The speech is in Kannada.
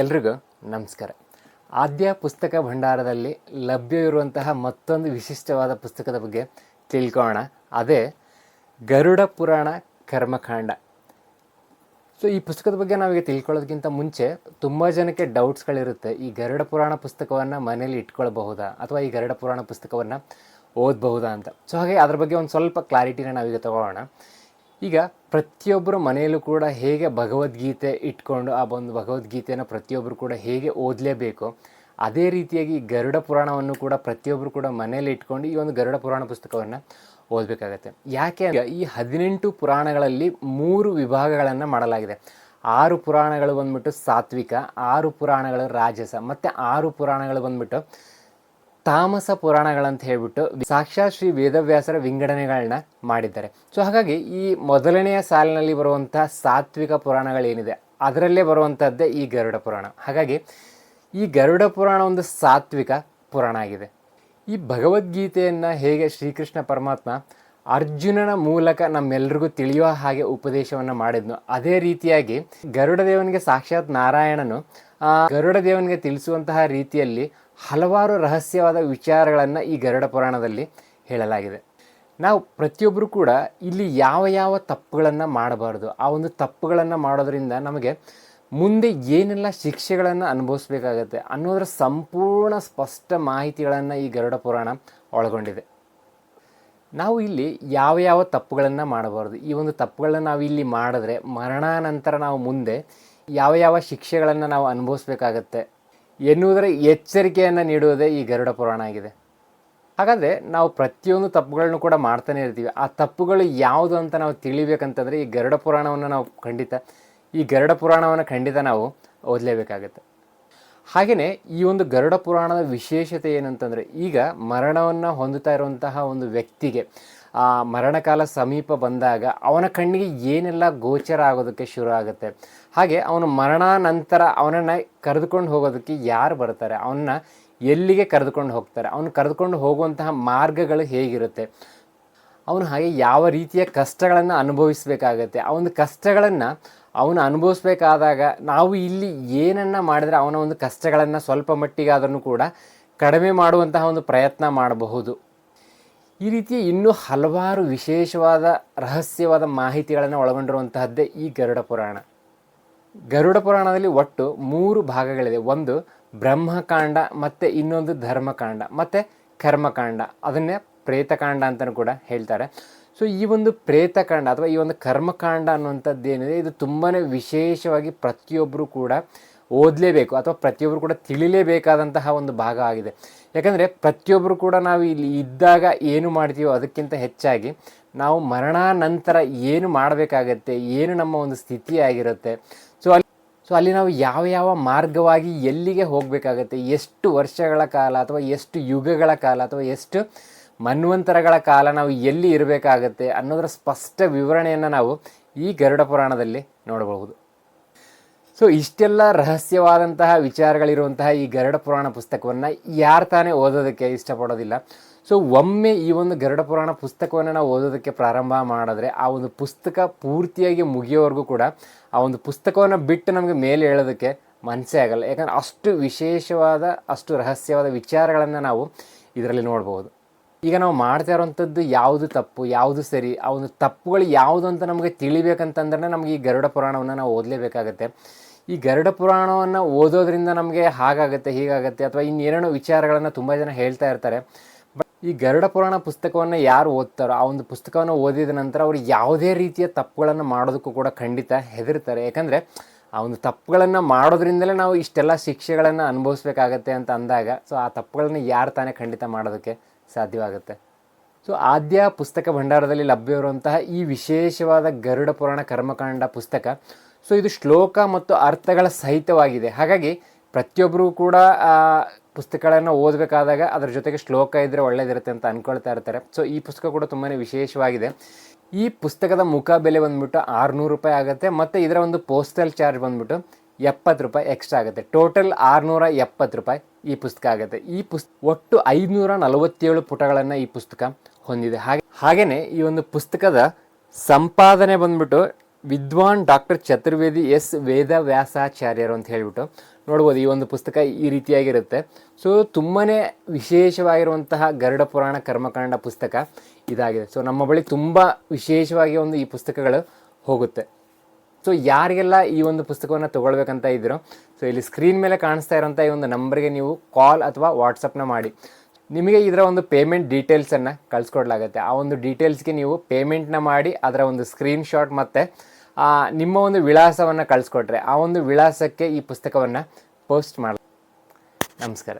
ಎಲ್ರಿಗೂ ನಮಸ್ಕಾರ. ಆದ್ಯ ಪುಸ್ತಕ ಭಂಡಾರದಲ್ಲಿ ಲಭ್ಯವಿರುವಂತಹ ಮತ್ತೊಂದು ವಿಶಿಷ್ಟವಾದ ಪುಸ್ತಕದ ಬಗ್ಗೆ ತಿಳ್ಕೊಳ್ಳೋಣ ಅದೇ ಗರುಡ ಪುರಾಣ ಕರ್ಮಕಾಂಡ. ಸೊ ಈ ಪುಸ್ತಕದ ಬಗ್ಗೆ ನಾವೀಗ ತಿಳ್ಕೊಳ್ಳೋದಕ್ಕಿಂತ ಮುಂಚೆ ತುಂಬ ಜನಕ್ಕೆ ಡೌಟ್ಸ್ಗಳಿರುತ್ತೆ ಈ ಗರುಡ ಪುರಾಣ ಪುಸ್ತಕವನ್ನು ಮನೇಲಿ ಇಟ್ಕೊಳ್ಬಹುದಾ? ಅಥವಾ ಈ ಗರುಡ ಪುರಾಣ ಪುಸ್ತಕವನ್ನು ಓದಬಹುದಾ ಅಂತ. ಸೊ ಹಾಗೆ ಅದ್ರ ಬಗ್ಗೆ ಒಂದು ಸ್ವಲ್ಪ ಕ್ಲಾರಿಟಿನ ನಾವೀಗ ತಗೊಳ್ಳೋಣ ಈಗ ಪ್ರತಿಯೊಬ್ಬರ ಮನೆಯಲ್ಲೂ ಕೂಡ ಹೇಗೆ ಭಗವದ್ಗೀತೆ ಇಟ್ಕೊಂಡು ಆ ಒಂದು ಭಗವದ್ಗೀತೆಯನ್ನು ಪ್ರತಿಯೊಬ್ಬರು ಕೂಡ ಹೇಗೆ ಓದಲೇಬೇಕು, ಅದೇ ರೀತಿಯಾಗಿ ಗರುಡ ಪುರಾಣವನ್ನು ಕೂಡ ಪ್ರತಿಯೊಬ್ಬರು ಕೂಡ ಮನೆಯಲ್ಲಿ ಇಟ್ಕೊಂಡು ಈ ಒಂದು ಗರುಡ ಪುರಾಣ ಪುಸ್ತಕವನ್ನು ಓದಬೇಕಾಗತ್ತೆ. ಯಾಕೆ ಈ ಹದಿನೆಂಟು ಪುರಾಣಗಳಲ್ಲಿ ಮೂರು ವಿಭಾಗಗಳನ್ನು ಮಾಡಲಾಗಿದೆ. ಆರು ಪುರಾಣಗಳು ಬಂದ್ಬಿಟ್ಟು ಸಾತ್ವಿಕ, ಆರು ಪುರಾಣಗಳು ರಾಜಸ, ಮತ್ತು ಆರು ಪುರಾಣಗಳು ಬಂದ್ಬಿಟ್ಟು ತಾಮಸ ಪುರಾಣಗಳಂತ ಹೇಳ್ಬಿಟ್ಟು ಸಾಕ್ಷಾತ್ ಶ್ರೀ ವೇದವ್ಯಾಸರ ವಿಂಗಡಣೆಗಳನ್ನ ಮಾಡಿದ್ದಾರೆ. ಸೊ ಹಾಗಾಗಿ ಈ ಮೊದಲನೆಯ ಸಾಲಿನಲ್ಲಿ ಬರುವಂತಹ ಸಾತ್ವಿಕ ಪುರಾಣಗಳೇನಿದೆ, ಅದರಲ್ಲೇ ಬರುವಂಥದ್ದೇ ಈ ಗರುಡ ಪುರಾಣ. ಹಾಗಾಗಿ ಈ ಗರುಡ ಪುರಾಣ ಒಂದು ಸಾತ್ವಿಕ ಪುರಾಣ ಆಗಿದೆ. ಈ ಭಗವದ್ಗೀತೆಯನ್ನು ಹೇಗೆ ಶ್ರೀಕೃಷ್ಣ ಪರಮಾತ್ಮ ಅರ್ಜುನನ ಮೂಲಕ ನಮ್ಮೆಲ್ರಿಗೂ ತಿಳಿಯುವ ಹಾಗೆ ಉಪದೇಶವನ್ನು ಮಾಡಿದ್ನು, ಅದೇ ರೀತಿಯಾಗಿ ಗರುಡ ದೇವನಿಗೆ ಸಾಕ್ಷಾತ್ ನಾರಾಯಣನು ಗರುಡ ದೇವನಿಗೆ ತಿಳಿಸುವಂತಹ ರೀತಿಯಲ್ಲಿ ಹಲವಾರು ರಹಸ್ಯವಾದ ವಿಚಾರಗಳನ್ನು ಈ ಗರುಡ ಪುರಾಣದಲ್ಲಿ ಹೇಳಲಾಗಿದೆ. ನಾವು ಪ್ರತಿಯೊಬ್ಬರು ಕೂಡ ಇಲ್ಲಿ ಯಾವ ಯಾವ ತಪ್ಪುಗಳನ್ನು ಮಾಡಬಾರ್ದು, ಆ ಒಂದು ತಪ್ಪುಗಳನ್ನು ಮಾಡೋದರಿಂದ ನಮಗೆ ಮುಂದೆ ಏನೆಲ್ಲ ಶಿಕ್ಷೆಗಳನ್ನು ಅನುಭವಿಸಬೇಕಾಗತ್ತೆ ಅನ್ನೋದರ ಸಂಪೂರ್ಣ ಸ್ಪಷ್ಟ ಮಾಹಿತಿಗಳನ್ನು ಈ ಗರುಡ ಪುರಾಣ ಒಳಗೊಂಡಿದೆ. ನಾವು ಇಲ್ಲಿ ಯಾವ ಯಾವ ತಪ್ಪುಗಳನ್ನು ಮಾಡಬಾರ್ದು, ಈ ಒಂದು ತಪ್ಪುಗಳನ್ನು ನಾವು ಇಲ್ಲಿ ಮಾಡಿದ್ರೆ ಮರಣಾನಂತರ ನಾವು ಮುಂದೆ ಯಾವ ಯಾವ ಶಿಕ್ಷೆಗಳನ್ನು ನಾವು ಅನುಭವಿಸ್ಬೇಕಾಗತ್ತೆ ಎನ್ನುವುದರ ಎಚ್ಚರಿಕೆಯನ್ನು ನೀಡುವುದೇ ಈ ಗರುಡ ಪುರಾಣ ಆಗಿದೆ. ಹಾಗಾದರೆ ನಾವು ಪ್ರತಿಯೊಂದು ತಪ್ಪುಗಳನ್ನು ಕೂಡ ಮಾಡ್ತಾನೆ ಇರ್ತೀವಿ. ಆ ತಪ್ಪುಗಳು ಯಾವುದು ಅಂತ ನಾವು ತಿಳಿಬೇಕಂತಂದರೆ ಈ ಗರುಡ ಪುರಾಣವನ್ನು ನಾವು ಖಂಡಿತ, ಈ ಗರುಡ ಪುರಾಣವನ್ನು ಖಂಡಿತ ನಾವು ಓದಲೇಬೇಕಾಗತ್ತೆ. ಹಾಗೆಯೇ ಈ ಒಂದು ಗರುಡ ಪುರಾಣದ ವಿಶೇಷತೆ ಏನಂತಂದರೆ ಈಗ ಮರಣವನ್ನು ಹೊಂದುತ್ತಾ ಇರುವಂತಹ ಒಂದು ವ್ಯಕ್ತಿಗೆ ಆ ಮರಣಕಾಲ ಸಮೀಪ ಬಂದಾಗ ಅವನ ಕಣ್ಣಿಗೆ ಏನೆಲ್ಲ ಗೋಚರ ಆಗೋದಕ್ಕೆ ಶುರು ಆಗುತ್ತೆ. ಹಾಗೆ ಅವನು ಮರಣಾನಂತರ ಅವನನ್ನು ಕರೆದುಕೊಂಡು ಹೋಗೋದಕ್ಕೆ ಯಾರು ಬರ್ತಾರೆ? ಅವನ್ನ ಎಲ್ಲಿಗೆ ಕರೆದುಕೊಂಡು ಹೋಗ್ತಾರೆ? ಅವನು ಕರೆದುಕೊಂಡು ಹೋಗುವಂತಹ ಮಾರ್ಗಗಳು ಹೇಗಿರುತ್ತೆ? ಅವನು ಹಾಗೆ ಯಾವ ರೀತಿಯ ಕಷ್ಟಗಳನ್ನು ಅನುಭವಿಸಬೇಕಾಗತ್ತೆ. ಆ ಒಂದು ಕಷ್ಟಗಳನ್ನು ಅವನು ಅನುಭವಿಸ್ಬೇಕಾದಾಗ ನಾವು ಇಲ್ಲಿ ಏನನ್ನು ಮಾಡಿದರೆ ಅವನ ಒಂದು ಕಷ್ಟಗಳನ್ನು ಸ್ವಲ್ಪ ಮಟ್ಟಿಗಾದರೂ ಕೂಡ ಕಡಿಮೆ ಮಾಡುವಂತಹ ಒಂದು ಪ್ರಯತ್ನ ಮಾಡಬಹುದು. ಈ ರೀತಿಯ ಇನ್ನೂ ಹಲವಾರು ವಿಶೇಷವಾದ ರಹಸ್ಯವಾದ ಮಾಹಿತಿಗಳನ್ನು ಒಳಗೊಂಡಿರುವಂತಹದ್ದೇ ಈ ಗರುಡ ಪುರಾಣ. ಗರುಡ ಪುರಾಣದಲ್ಲಿ ಒಟ್ಟು ಮೂರು ಭಾಗಗಳಿದೆ. ಒಂದು ಬ್ರಹ್ಮಕಾಂಡ, ಮತ್ತು ಇನ್ನೊಂದು ಧರ್ಮಕಾಂಡ, ಮತ್ತು ಕರ್ಮಕಾಂಡ. ಅದನ್ನೇ ಪ್ರೇತಕಾಂಡ ಅಂತಲೂ ಕೂಡ ಹೇಳ್ತಾರೆ. ಸೊ ಈ ಒಂದು ಪ್ರೇತಕಾಂಡ ಅಥವಾ ಈ ಒಂದು ಕರ್ಮಕಾಂಡ ಅನ್ನುವಂಥದ್ದು ಏನಿದೆ, ಇದು ತುಂಬಾ ವಿಶೇಷವಾಗಿ ಪ್ರತಿಯೊಬ್ಬರು ಕೂಡ ಓದಲೇಬೇಕು ಅಥವಾ ಪ್ರತಿಯೊಬ್ಬರು ಕೂಡ ತಿಳಿಲೇಬೇಕಾದಂತಹ ಒಂದು ಭಾಗ ಆಗಿದೆ. ಯಾಕಂದರೆ ಪ್ರತಿಯೊಬ್ಬರು ಕೂಡ ನಾವು ಇಲ್ಲಿ ಇದ್ದಾಗ ಏನು ಮಾಡ್ತೀವೋ ಅದಕ್ಕಿಂತ ಹೆಚ್ಚಾಗಿ ನಾವು ಮರಣಾನಂತರ ಏನು ಮಾಡಬೇಕಾಗತ್ತೆ, ಏನು ನಮ್ಮ ಒಂದು ಸ್ಥಿತಿ ಆಗಿರುತ್ತೆ. ಸೊ ಅಲ್ಲಿ ಸೊ ಅಲ್ಲಿ ನಾವು ಯಾವ ಯಾವ ಮಾರ್ಗವಾಗಿ ಎಲ್ಲಿಗೆ ಹೋಗಬೇಕಾಗತ್ತೆ, ಎಷ್ಟು ವರ್ಷಗಳ ಕಾಲ ಅಥವಾ ಎಷ್ಟು ಯುಗಗಳ ಕಾಲ ಅಥವಾ ಎಷ್ಟು ಮನ್ವಂತರಗಳ ಕಾಲ ನಾವು ಎಲ್ಲಿ ಇರಬೇಕಾಗತ್ತೆ ಅನ್ನೋದರ ಸ್ಪಷ್ಟ ವಿವರಣೆಯನ್ನು ನಾವು ಈ ಗರುಡ ಪುರಾಣದಲ್ಲಿ ನೋಡಬಹುದು. ಸೊ ಇಷ್ಟೆಲ್ಲ ರಹಸ್ಯವಾದಂತಹ ವಿಚಾರಗಳಿರುವಂತಹ ಈ ಗರುಡ ಪುರಾಣ ಪುಸ್ತಕವನ್ನು ಯಾರು ತಾನೇ ಓದೋದಕ್ಕೆ ಇಷ್ಟಪಡೋದಿಲ್ಲ. ಸೊ ಒಮ್ಮೆ ಈ ಒಂದು ಗರುಡ ಪುರಾಣ ಪುಸ್ತಕವನ್ನು ನಾವು ಓದೋದಕ್ಕೆ ಪ್ರಾರಂಭ ಮಾಡಿದ್ರೆ ಆ ಒಂದು ಪುಸ್ತಕ ಪೂರ್ತಿಯಾಗಿ ಮುಗಿಯೋವರೆಗೂ ಕೂಡ ಆ ಒಂದು ಪುಸ್ತಕವನ್ನು ಬಿಟ್ಟು ನಮಗೆ ಮೇಲೆ ಹೇಳೋದಕ್ಕೆ ಮನಸ್ಸೇ ಆಗಲ್ಲ. ಯಾಕಂದರೆ ಅಷ್ಟು ವಿಶೇಷವಾದ, ಅಷ್ಟು ರಹಸ್ಯವಾದ ವಿಚಾರಗಳನ್ನು ನಾವು ಇದರಲ್ಲಿ ನೋಡ್ಬೋದು ಈಗ ನಾವು ಮಾಡ್ತಾ ಇರೋವಂಥದ್ದು ಯಾವುದು ತಪ್ಪು, ಯಾವುದು ಸರಿ, ಆ ಒಂದು ತಪ್ಪುಗಳು ಯಾವುದು ಅಂತ ನಮಗೆ ತಿಳಿಬೇಕಂತಂದ್ರೆ ನಮಗೆ ಈ ಗರುಡ ಪುರಾಣವನ್ನು ನಾವು ಓದಲೇಬೇಕಾಗತ್ತೆ. ಈ ಗರುಡ ಪುರಾಣವನ್ನು ಓದೋದ್ರಿಂದ ನಮಗೆ ಹಾಗಾಗುತ್ತೆ, ಹೀಗಾಗುತ್ತೆ, ಅಥವಾ ಇನ್ನೇನೇನೋ ವಿಚಾರಗಳನ್ನು ತುಂಬ ಜನ ಹೇಳ್ತಾ ಇರ್ತಾರೆ. ಬಟ್ ಈ ಗರುಡ ಪುರಾಣ ಪುಸ್ತಕವನ್ನು ಯಾರು ಓದ್ತಾರೋ, ಆ ಒಂದು ಪುಸ್ತಕವನ್ನು ಓದಿದ ನಂತರ ಅವರು ಯಾವುದೇ ರೀತಿಯ ತಪ್ಪುಗಳನ್ನು ಮಾಡೋದಕ್ಕೂ ಕೂಡ ಖಂಡಿತ ಹೆದರ್ತಾರೆ. ಯಾಕಂದರೆ ಆ ಒಂದು ತಪ್ಪುಗಳನ್ನು ಮಾಡೋದ್ರಿಂದಲೇ ನಾವು ಇಷ್ಟೆಲ್ಲ ಶಿಕ್ಷೆಗಳನ್ನು ಅನುಭವಿಸ್ಬೇಕಾಗತ್ತೆ ಅಂತ ಅಂದಾಗ, ಸೊ ಆ ತಪ್ಪುಗಳನ್ನು ಯಾರು ತಾನೇ ಖಂಡಿತ ಮಾಡೋದಕ್ಕೆ ಸಾಧ್ಯವಾಗುತ್ತೆ. ಸೊ ಆದ್ಯ ಪುಸ್ತಕ ಭಂಡಾರದಲ್ಲಿ ಲಭ್ಯವಿರುವಂತಹ ಈ ವಿಶೇಷವಾದ ಗರುಡ ಪುರಾಣ ಕರ್ಮಕಾಂಡ ಪುಸ್ತಕ ಸೊ ಇದು ಶ್ಲೋಕ ಮತ್ತು ಅರ್ಥಗಳ ಸಹಿತವಾಗಿದೆ. ಹಾಗಾಗಿ ಪ್ರತಿಯೊಬ್ಬರೂ ಕೂಡ ಪುಸ್ತಕಗಳನ್ನು ಓದಬೇಕಾದಾಗ ಅದರ ಜೊತೆಗೆ ಶ್ಲೋಕ ಇದ್ದರೆ ಒಳ್ಳೇದಿರುತ್ತೆ ಅಂತ ಅಂದ್ಕೊಳ್ತಾ ಇರ್ತಾರೆ. ಸೊ ಈ ಪುಸ್ತಕ ಕೂಡ ತುಂಬಾ ವಿಶೇಷವಾಗಿದೆ. ಈ ಪುಸ್ತಕದ ಮುಖ ಬೆಲೆ ಬಂದ್ಬಿಟ್ಟು ಆರುನೂರು ರೂಪಾಯಿ ಆಗುತ್ತೆ. ಮತ್ತು ಇದರ ಒಂದು ಪೋಸ್ಟಲ್ ಚಾರ್ಜ್ ಬಂದ್ಬಿಟ್ಟು ಎಪ್ಪತ್ತು ರೂಪಾಯಿ ಎಕ್ಸ್ಟ್ರಾ ಆಗುತ್ತೆ. ಟೋಟಲ್ ಆರುನೂರ ಎಪ್ಪತ್ತು ರೂಪಾಯಿ ಈ ಪುಸ್ತಕ ಆಗುತ್ತೆ. ಈ ಪುಸ್, ಒಟ್ಟು ಐದುನೂರ ನಲವತ್ತೇಳು ಪುಟಗಳನ್ನು ಈ ಪುಸ್ತಕ ಹೊಂದಿದೆ. ಹಾಗೆ ಹಾಗೆಯೇ ಈ ಒಂದು ಪುಸ್ತಕದ ಸಂಪಾದನೆ ಬಂದ್ಬಿಟ್ಟು ವಿದ್ವಾನ್ ಡಾಕ್ಟರ್ ಚತುರ್ವೇದಿ ಎಸ್ ವೇದ ವ್ಯಾಸಾಚಾರ್ಯರು ಅಂತ ಹೇಳಿಬಿಟ್ಟು ನೋಡ್ಬೋದು ಈ ಒಂದು ಪುಸ್ತಕ ಈ ರೀತಿಯಾಗಿರುತ್ತೆ. ಸೊ ತುಂಬಾ ವಿಶೇಷವಾಗಿರುವಂತಹ ಗರುಡ ಪುರಾಣ ಕರ್ಮಕಾಂಡ ಪುಸ್ತಕ ಇದಾಗಿದೆ. ಸೊ ನಮ್ಮ ಬಳಿ ತುಂಬ ವಿಶೇಷವಾಗಿ ಒಂದು ಈ ಪುಸ್ತಕಗಳು ಹೋಗುತ್ತೆ. ಸೊ ಯಾರಿಗೆಲ್ಲ ಈ ಒಂದು ಪುಸ್ತಕವನ್ನು ತೊಗೊಳ್ಬೇಕಂತ ಇದ್ದೀರೋ ಸೊ ಇಲ್ಲಿ ಸ್ಕ್ರೀನ್ ಮೇಲೆ ಕಾಣಿಸ್ತಾ ಇರೋಂಥ ಈ ಒಂದು ನಂಬರ್ಗೆ ನೀವು ಕಾಲ್ ಅಥವಾ ವಾಟ್ಸಪ್ನ ಮಾಡಿ. ನಿಮಗೆ ಇದರ ಒಂದು ಪೇಮೆಂಟ್ ಡೀಟೇಲ್ಸನ್ನು ಕಳಿಸ್ಕೊಡ್ಲಾಗತ್ತೆ. ಆ ಒಂದು ಡೀಟೇಲ್ಸ್ಗೆ ನೀವು ಪೇಮೆಂಟ್ನ ಮಾಡಿ, ಅದರ ಒಂದು ಸ್ಕ್ರೀನ್ ಶಾಟ್ ಮತ್ತು ನಿಮ್ಮ ಒಂದು ವಿಳಾಸವನ್ನು ಕಳಿಸ್ಕೊಟ್ರೆ, ಆ ಒಂದು ವಿಳಾಸಕ್ಕೆ ಈ ಪುಸ್ತಕವನ್ನು ಪೋಸ್ಟ್ ಮಾಡಿ ನಮಸ್ಕಾರ.